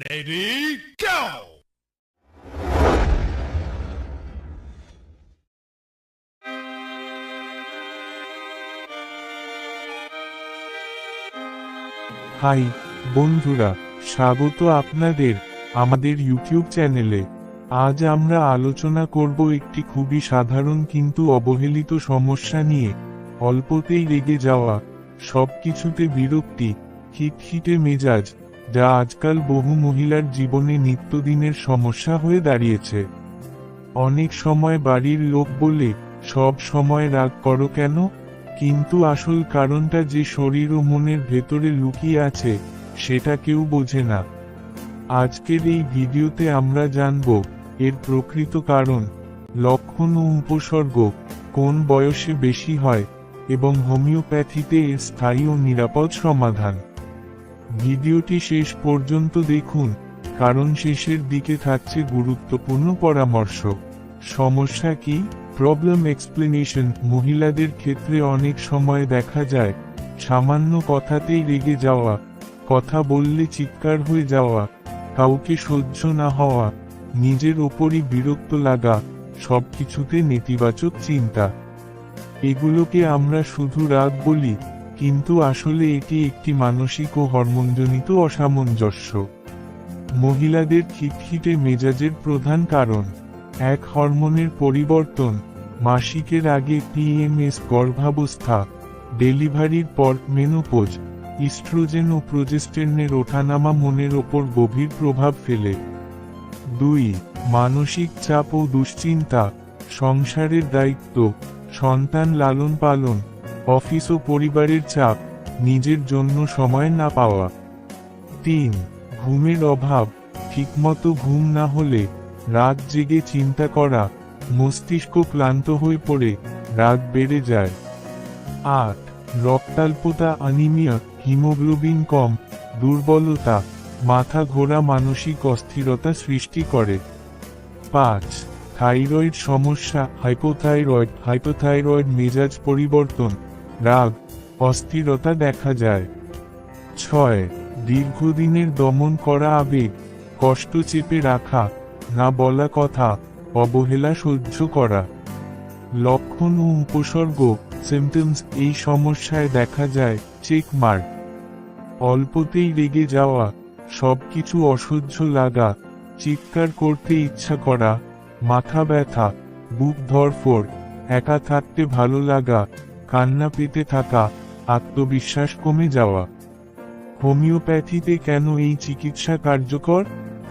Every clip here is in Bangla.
Lady, go! হাই বন্ধুরা স্বাগত আপনাদের আমাদের ইউটিউব চ্যানেলে আজ আমরা আলোচনা করব একটি খুবই সাধারণ কিন্তু অবহেলিত সমস্যা নিয়ে অল্পতেই রেগে যাওয়া সবকিছুতে বিরক্তি খিটখিটে মেজাজ যা আজকাল বহু মহিলার জীবনে নিত্যদিনের সমস্যা হয়ে দাঁড়িয়েছে। অনেক সময় বাড়ির লোক বলে, সব সময় রাগ করো কেন? কিন্তু আসল কারণটা যে শরীর ও মনের ভেতরে লুকিয়ে আছে, সেটা কেউ বোঝে না। আজকের এই ভিডিওতে আমরা জানব, এর প্রকৃত কারণ, লক্ষণ ও উপসর্গ, কোন বয়সে বেশি হয়, এবং হোমিওপ্যাথিতে এর স্থায়ী ও নিরাপদ সমাধান। ভিডিওটি শেষ পর্যন্ত দেখুন, কারণ শেষের দিকে থাকছে গুরুত্বপূর্ণ পরামর্শ। সমস্যা কি? প্রবলেম এক্সপ্লেনেশন মহিলাদের ক্ষেত্রে অনেক সময় দেখা যায়, সামান্য কথাতেই রেগে যাওয়া, কথা বললে চিৎকার হয়ে যাওয়া, কাউকে সহ্য না হওয়া, নিজের ওপরই বিরক্ত লাগা সব কিছুতে নেতিবাচক চিন্তা। এগুলোকে আমরা শুধু রাগ বলি কিন্তু আসলে এটি একটি মানসিক ও হরমোনজনিত অসামঞ্জস্য। মহিলাদের খিটখিটে মেজাজের প্রধান কারণ। এক হরমোনের পরিবর্তন। মাসিকের আগে পিএমএস গর্ভাবস্থা। ডেলিভারির পর মেনোপোজ। ইস্ট্রোজেন ও প্রোজেস্টেরনের ওঠানামা মনের ওপর গভীর প্রভাব ফেলে। দুই, মানসিক চাপ ও দুশ্চিন্তা। সংসারের দায়িত্ব। সন্তান লালন পালন অফিস ও পরিবারের চাপ, নিজের জন্য সময় না পাওয়া। তিন, ঘুমের অভাব, ঠিকমতো ঘুম না হলে, রাত জেগে চিন্তা করা, মস্তিষ্ক ক্লান্ত হয়ে পড়ে রাগ বেড়ে যায়। আট, রক্তাল্পতা অ্যানিমিয়া হিমোগ্লোবিন কম, দুর্বলতা, মাথা ঘোরা মানসিক অস্থিরতা সৃষ্টি করে। পাঁচ, থাইরয়েড সমস্যা হাইপোথাইরয়েড হাইপোথাইরয়েড মেজাজ পরিবর্তন। রাগ, অস্থিরতা দেখা যায়। ছয়, দীর্ঘদিনের দমন করা আবেগ, কষ্ট চেপে রাখা, না বলা কথা, অবহেলা সহ্য করা। লক্ষণ ও উপসর্গ সিমটমস এই সমস্যায় দেখা যায় চেক মার্ক অল্পতেই রেগে যাওয়া, সবকিছু অসহ্য লাগা, চিৎকার করতে ইচ্ছা করা, মাথা ব্যথা, বুক ধরফর একা থাকতে ভালো লাগা কান্না পেতে থাকা, আত্মবিশ্বাস কমে যাওয়া। হোমিওপ্যাথিতে কেন এই চিকিৎসা কার্যকর?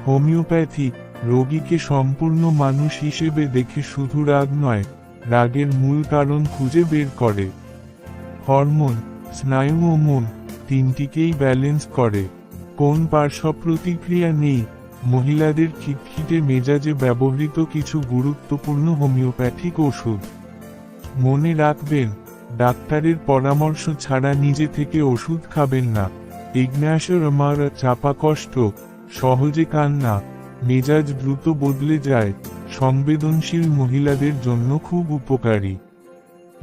হোমিওপ্যাথি, রোগীকে সম্পূর্ণ মানুষ হিসেবে দেখে শুধু রাগ নয়, রাগের মূল কারণ খুঁজে বের করে। হরমোন, স্নায়ু ও মন, তিনটিকেই ব্যালেন্স করে। কোন পার্শ্ব প্রতিক্রিয়া নেই, মহিলাদের খিটখিটে মেজাজে ব্যবহৃত কিছু গুরুত্বপূর্ণ হোমিওপ্যাথিক ওষুধ। মনে রাখবেন ডাক্তারের পরামর্শ ছাড়া নিজে থেকে ওষুধ খাবেন না। ইগনাশর আমার চাপা কষ্ট, সহজে কান্না, মেজাজ দ্রুত বদলে যায়, সংবেদনশীল মহিলাদের জন্য খুব উপকারী।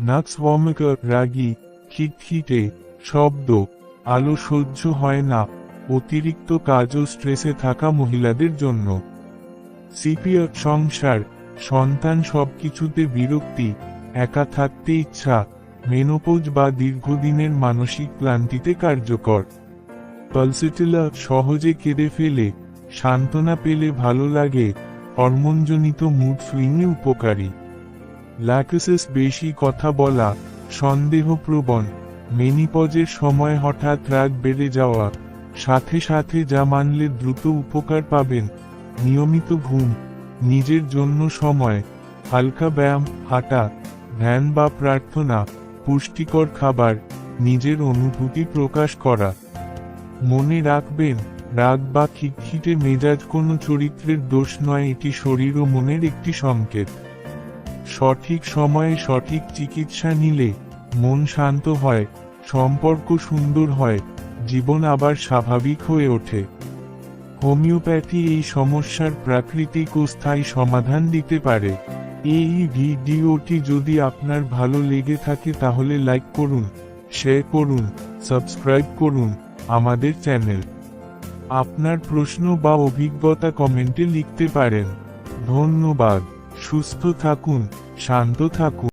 নাক্স ওয়ামকার রাগী, খিটখিটে, শব্দ, আলো সহ্য হয় না, অতিরিক্ত কাজ ও স্ট্রেসে থাকা মহিলাদের জন্য। সিপিআর, সংসার, সন্তান সবকিছুতে বিরক্তি, একা থাকতে ইচ্ছা। মেনোপোজ বা দীর্ঘদিনের মানসিক ক্লান্তিতে কার্যকর। পালসিটিলা সহজে কেঁদে ফেলে, সান্ত্বনা পেলে ভালো লাগে, হরমোনজনিত মুড সুইংয়ে উপকারী। ল্যাকসেস বেশি কথা বলা, সন্দেহপ্রবণ, মেনিপজের সময় হঠাৎ রাগ বেড়ে যাওয়া, সাথে সাথে যা মানলে দ্রুত উপকার পাবেন, নিয়মিত ঘুম, নিজের জন্য সময়, হালকা ব্যায়াম, হাঁটা, ধ্যান বা প্রার্থনা। পুষ্টিকর খাবার, নিজের অনুভূতি প্রকাশ করা। মনে রাখবেন, রাগ বা খিটখিটে মেজাজ কোনো চরিত্রের দোষ নয়, এটি শরীর ও মনের একটি সংকেত। সঠিক সময়ে সঠিক চিকিৎসা নিলে, মন শান্ত হয়, সম্পর্ক সুন্দর হয়, জীবন আবার স্বাভাবিক হয়ে ওঠে। হোমিওপ্যাথি এই সমস্যার প্রাকৃতিক ও স্থায়ী সমাধান দিতে পারে। এই ভিডিওটি যদি আপনার ভালো লেগে থাকে তাহলে লাইক করুন শেয়ার করুন সাবস্ক্রাইব করুন আমাদের চ্যানেল আপনার প্রশ্ন বা অভিজ্ঞতা কমেন্টে লিখতে পারেন। ধন্যবাদ। সুস্থ থাকুন, শান্ত থাকুন।